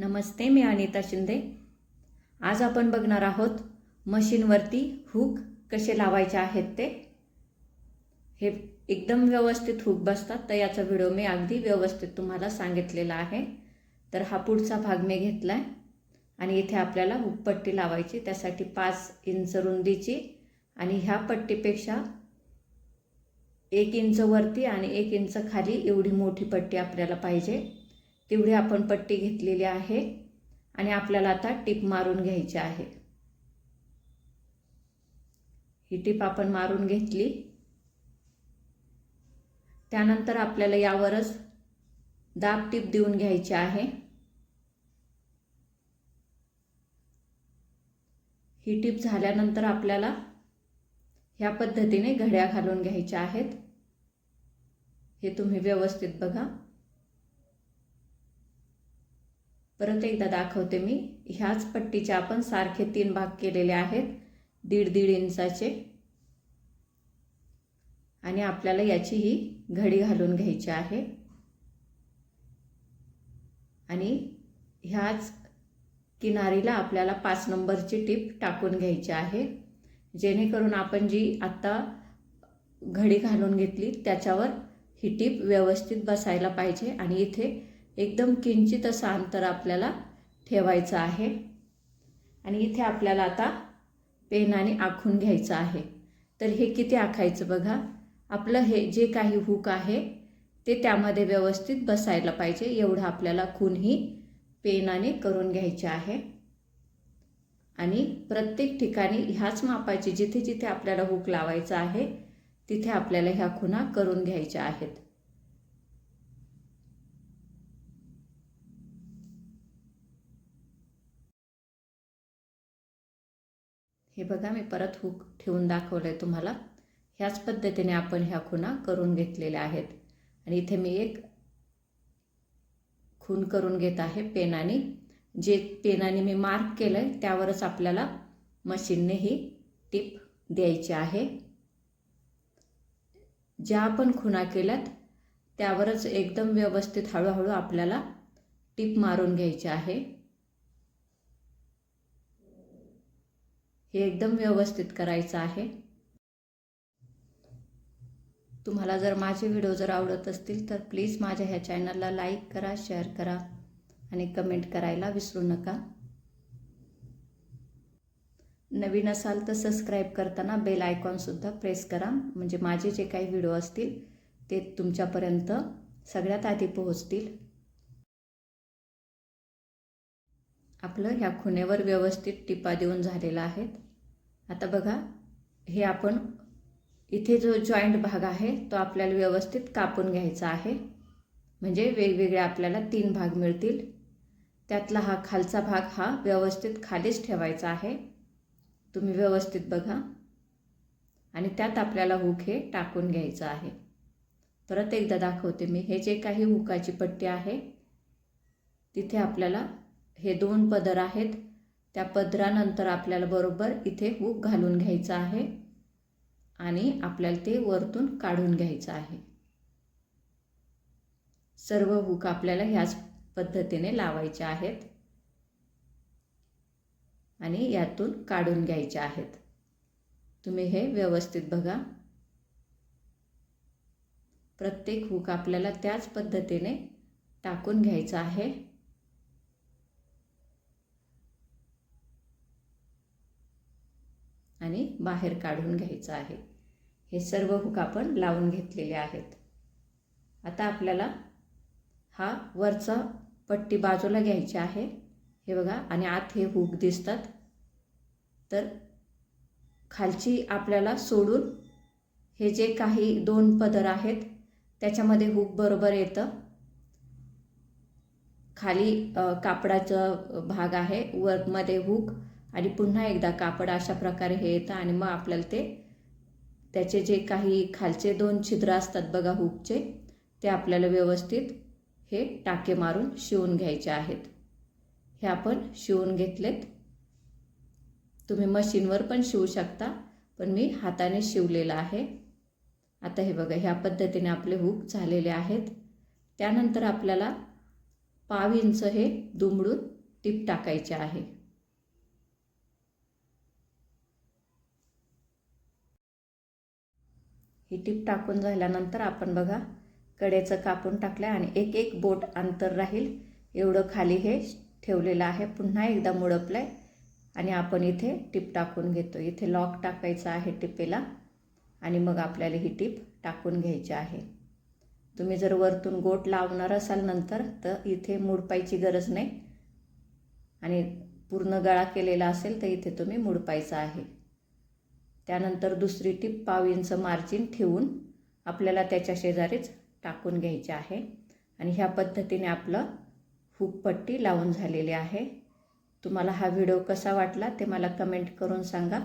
नमस्ते मी अनिता शिंदे. आज आपण बघणार आहोत मशीनवरती हुक कसे लावायचे आहेत ते. हे एकदम व्यवस्थित हुक बसतात तर याचा व्हिडिओ मी अगदी व्यवस्थित तुम्हाला सांगितलेला आहे. तर हा पुढचा भाग मी घेतला आहे आणि इथे आपल्याला हुकपट्टी लावायची त्यासाठी पाच इंच रुंदीची आणि ह्या पट्टीपेक्षा एक इंच वरती आणि एक इंच खाली एवढी मोठी पट्टी आपल्याला पाहिजे. तेवढी आपण पट्टी घेतलेली आहे आणि आपल्याला आता टिप मारून घ्यायची आहे. ही टिप आपण मारून घेतली. त्यानंतर आपल्याला यावरच दाब टिप देऊन घ्यायची आहे. ही टिप झाल्यानंतर आपल्याला ह्या पद्धतीने घड्या घालून घ्यायच्या आहेत. हे तुम्ही व्यवस्थित बघा. परत एकदा दाखवते मी. ह्याच पट्टीचे आपण सारखे तीन भाग केलेले आहेत. दीड दीड इंचाचे. आणि आपल्याला याची ही घडी घालून घ्यायची आहे. आणि ह्याच किनारीला आपल्याला पाच नंबरची टीप टाकून घ्यायची आहे. जेणेकरून आपण जी आत्ता घडी घालून घेतली त्याच्यावर ही टीप व्यवस्थित बसायला पाहिजे. आणि इथे एकदम किंचित असं अंतर आपल्याला ठेवायचं आहे. आणि इथे आपल्याला आता पेनाने आखून घ्यायचं आहे. तर हे किती आखायचं बघा? आपलं हे जे काही हुक आहे ते त्यामध्ये व्यवस्थित बसायला पाहिजे. एवढं आपल्याला खून ही पेनाने करून घ्यायचे आहे. आणि प्रत्येक ठिकाणी ह्याच मापाचे जिथे जिथे आपल्याला हुक लावायचा आहे तिथे आपल्याला ह्या खुणा करून घ्यायच्या आहेत. हे बघा मी परत हुक ठेवून दाखवलं आहे तुम्हाला. ह्याच पद्धतीने आपण ह्या खुणा करून घेतलेल्या आहेत. आणि इथे मी एक खून करून घेत आहे पेनाने. जे पेनाने मी मार्क केलं आहे त्यावरच आपल्याला मशीनने ही टीप द्यायची आहे. ज्या आपण खुणा केल्यात त्यावरच एकदम व्यवस्थित हळूहळू आपल्याला टीप मारून घ्यायची आहे. हे एकदम व्यवस्थित करायचं आहे. तुम्हाला जर माझे व्हिडिओ जर आवडत असतील तर प्लीज माझ्या ह्या चॅनलला लाईक करा शेअर करा आणि कमेंट करायला विसरू नका. नवीन असाल तर सबस्क्राईब करताना बेल आयकॉनसुद्धा प्रेस करा. म्हणजे माझे जे काही व्हिडिओ असतील ते तुमच्यापर्यंत सगळ्यात आधी पोहोचतील. आपलं ह्या खुणेवर व्यवस्थित टिपा देऊन झालेला आहेत. आता बघा हे आपण इथे जो जॉईंट भाग आहे तो आपल्याला व्यवस्थित कापून घ्यायचा आहे. म्हणजे वेगवेगळे आपल्याला तीन भाग मिळतील. त्यातला हा खालचा भाग हा व्यवस्थित खालीच ठेवायचा आहे. तुम्ही व्यवस्थित बघा. आणि त्यात आपल्याला हुक हे टाकून घ्यायचं आहे. परत एकदा दाखवते मी. हे जे काही हुकाची पट्टी आहे तिथे आपल्याला हे दोन पदर आहेत. त्या पदरानंतर आपल्याला बरोबर इथे हुक घालून घ्यायचा आहे आणि आपल्याला ते वरतून काढून घ्यायचं आहे. सर्व हुक आपल्याला ह्याच पद्धतीने लावायचे आहेत आणि यातून काढून घ्यायचे आहेत. तुम्ही हे व्यवस्थित बघा. प्रत्येक हुक आपल्याला त्याच पद्धतीने टाकून घ्यायचं आहे. आणि बाहेर काढून घ्यायचं आहे. हे सर्व हुक आपण लावून घेतलेले आहेत. आता आपल्याला हा वरचा पट्टी बाजूला घ्यायची आहे. हे बघा आणि आत हे हुक दिसतात. तर खालची आपल्याला सोडून हे जे काही दोन पदर आहेत त्याच्यामध्ये हुक बरोबर येतं. खाली कापडाचा भाग आहे वरमध्ये हुक आणि पुन्हा एकदा कापड अशा प्रकारे हे येतं आणि मग आपल्याला ते त्याचे जे काही खालचे दोन छिद्र असतात बघा हुकचे ते आपल्याला व्यवस्थित हे टाके मारून शिवून घ्यायचे आहेत. हे आपण शिवून घेतलेत. तुम्ही मशीनवर पण शिवू शकता पण मी हाताने शिवलेलं आहे. आता हे बघा ह्या पद्धतीने आपले हुक झालेले आहेत. त्यानंतर आपल्याला पाव इंच हे दुमडून टीप टाकायचे आहे. ही टीप टाकून झाल्यानंतर आपण बघा कडेचं कापून टाकलं आणि एक एक बोट अंतर राहील. एवढं खाली हे ठेवलेलं आहे. पुन्हा एकदा मुडपलं आहे आणि आपण इथे टीप टाकून घेतो इथे लॉक टाकायचं आहे टिपेला आणि मग आपल्याला ही टीप टाकून घ्यायची आहे. तुम्ही जर वरतून गोट लावणार असाल नंतर तर इथे मुडपायची गरज नाही. आणि पूर्ण गळा केलेला असेल तर इथे तुम्ही मुडपायचं आहे. त्यानंतर दुसरी टीप पाव इंच मार्जिन ठेवून आपल्याला त्याच्या शेजारीच टाकून घ्यायचे आहे. आणि ह्या पद्धतीने आपलं हुकपट्टी लावून झालेली आहे. तुम्हाला हा व्हिडिओ कसा वाटला ते मला कमेंट करून सांगा.